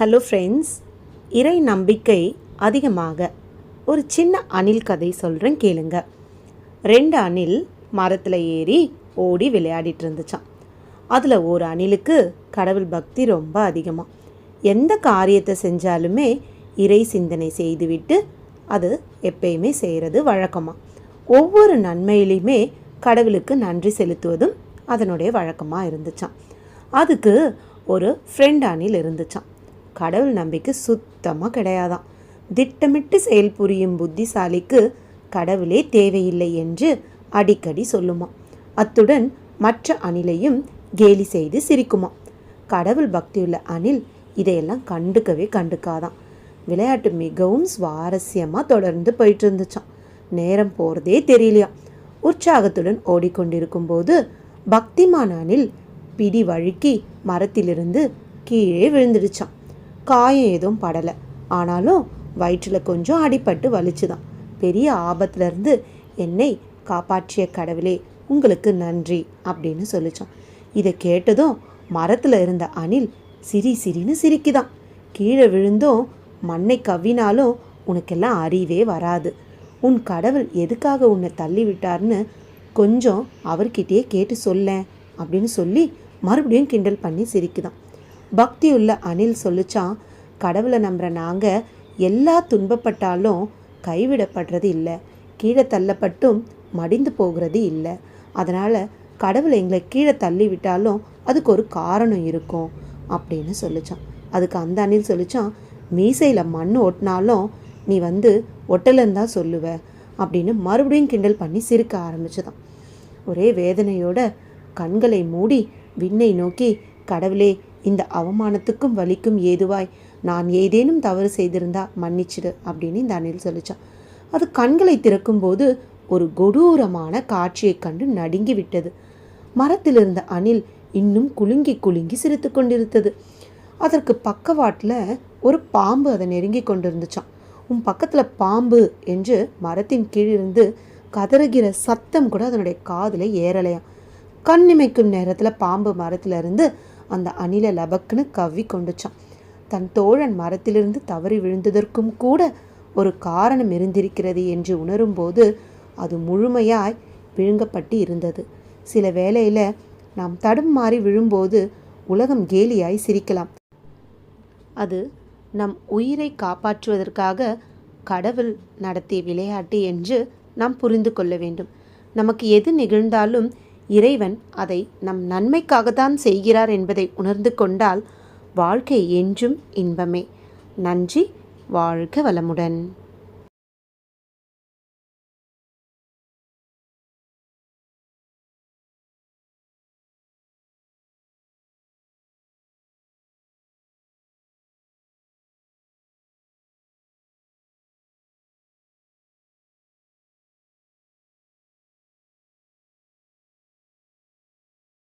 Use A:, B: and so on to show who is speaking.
A: Hello friends இறை நம்பிக்கை அதிகமாக. ஒரு சின்ன அணில் கதை சொல்கிறேன் கேளுங்க. ரெண்டு அணில் மரத்தில் ஏறி ஓடி விளையாடிட்டு இருந்துச்சான் அதில் ஒரு அணிலுக்கு கடவுள் பக்தி ரொம்ப அதிகமாக எந்த காரியத்தை செஞ்சாலுமே இறை சிந்தனை செய்துவிட்டு அது எப்பயுமே செய்கிறது வழக்கமாக ஒவ்வொரு நன்மையிலையுமே கடவுளுக்கு நன்றி செலுத்துவதும் அதனுடைய வழக்கமாக இருந்துச்சான் அதுக்கு ஒரு ஃப்ரெண்ட் அணில் இருந்துச்சான் கடவுள் நம்பிக்கை சுத்தமாக கிடையாதான் திட்டமிட்டு செயல் புரியும் புத்திசாலிக்கு கடவுளே தேவையில்லை என்று அடிக்கடி சொல்லுமா அத்துடன் மற்ற அணிலையும் கேலி செய்து சிரிக்குமா கடவுள் பக்தியுள்ள அணில் இதையெல்லாம் கண்டுக்கவே கண்டுக்காதான் விளையாட்டு மிகவும் சுவாரஸ்யமாக தொடர்ந்து போயிட்டு இருந்துச்சான் நேரம் போகிறதே தெரியலையா உற்சாகத்துடன் ஓடிக்கொண்டிருக்கும் போது பக்திமான அணில் பிடி வழுக்கி மரத்திலிருந்து கீழே விழுந்துடுச்சான் காயம் எதுவும் படலை. ஆனாலும் வயிற்றில் கொஞ்சம் அடிபட்டு வலிச்சுதான். பெரிய ஆபத்துலேருந்து என்னை காப்பாற்றிய கடவுளே உங்களுக்கு நன்றி அப்படின்னு சொல்லிச்சான். இதை கேட்டதும் மரத்தில் இருந்த அணில் சிரி சிரின்னு சிரிக்குதான். கீழே விழுந்தும் மண்ணை கவ்வினாலும் உனக்கெல்லாம் அறிவே வராது. உன் கடவுள் எதுக்காக உன்னை தள்ளி விட்டார்னு கொஞ்சம் அவர்கிட்டயே கேட்டு சொல்லேன் அப்படின்னு சொல்லி மறுபடியும் கிண்டல் பண்ணி சிரிக்குதான். பக்தியுள்ள அணில் சொல்லிச்சான் கடவுளை நம்புகிற நாங்கள் எல்லா துன்பப்பட்டாலும் கைவிடப்படுறது இல்லை. கீழே தள்ளப்பட்டும் மடிந்து போகிறது இல்லை. அதனால் கடவுளை எங்களை கீழே தள்ளி விட்டாலும் அதுக்கு ஒரு காரணம் இருக்கும் அப்படின்னு சொல்லிச்சான் அதுக்கு அந்த அணில் சொல்லிச்சான் மீசையில் மண் ஒட்டினாலும் நீ வந்து ஒட்டலன்னு தான் சொல்லுவ அப்படின்னு மறுபடியும் கிண்டல் பண்ணி சிரிக்க ஆரம்பிச்சுதான். ஒரே வேதனையோட கண்களை மூடி விண்ணை நோக்கி கடவுளே இந்த அவமானத்துக்கும் வலிக்கும் ஏதுவாய்? நான் ஏதேனும் தவறு செய்திருந்தா மன்னிச்சிடு அப்படின்னு இந்த அணில் சொல்லிச்சான். அது கண்களை திறக்கும்போது ஒரு கொடூரமான காட்சியைக் கண்டு நடுங்கி விட்டது மரத்தில் இருந்த அணில் இன்னும் குலுங்கி குலுங்கி சிரித்து கொண்டிருந்தது. அதற்கு பக்கவாட்டில் ஒரு பாம்பு அதை நெருங்கி கொண்டிருந்துச்சான் உன் பக்கத்தில் பாம்பு என்று மரத்தின் கீழிருந்து கதறுகிற சத்தம் கூட அதனுடைய காதில் ஏறலையாம். கண்ணிமைக்கும் நேரத்தில் பாம்பு மரத்திலிருந்து இருந்து அந்த அணிலை லபக்குன்னு கவ்வி கொண்டுச்சான். தன் தோழன் மரத்திலிருந்து தவறி விழுந்ததற்கும் கூட ஒரு காரணம் இருந்திருக்கிறது என்று உணரும்போது அது முழுமையாய் விழுங்கப்பட்டு இருந்தது. சில வேளையில் நாம் தடும் மாறி விழும்போது உலகம் கேலியாய் சிரிக்கலாம். அது நம் உயிரை காப்பாற்றுவதற்காக கடவுள் நடத்திய விளையாட்டு என்று நாம் புரிந்து கொள்ள வேண்டும். நமக்கு எது நிகழ்ந்தாலும் இறைவன் அதை நம் நன்மைக்காகத்தான் செய்கிறார் என்பதை உணர்ந்து கொண்டால் வாழ்க்கை என்றும் இன்பமே. நன்றி வாழ்க வளமுடன்.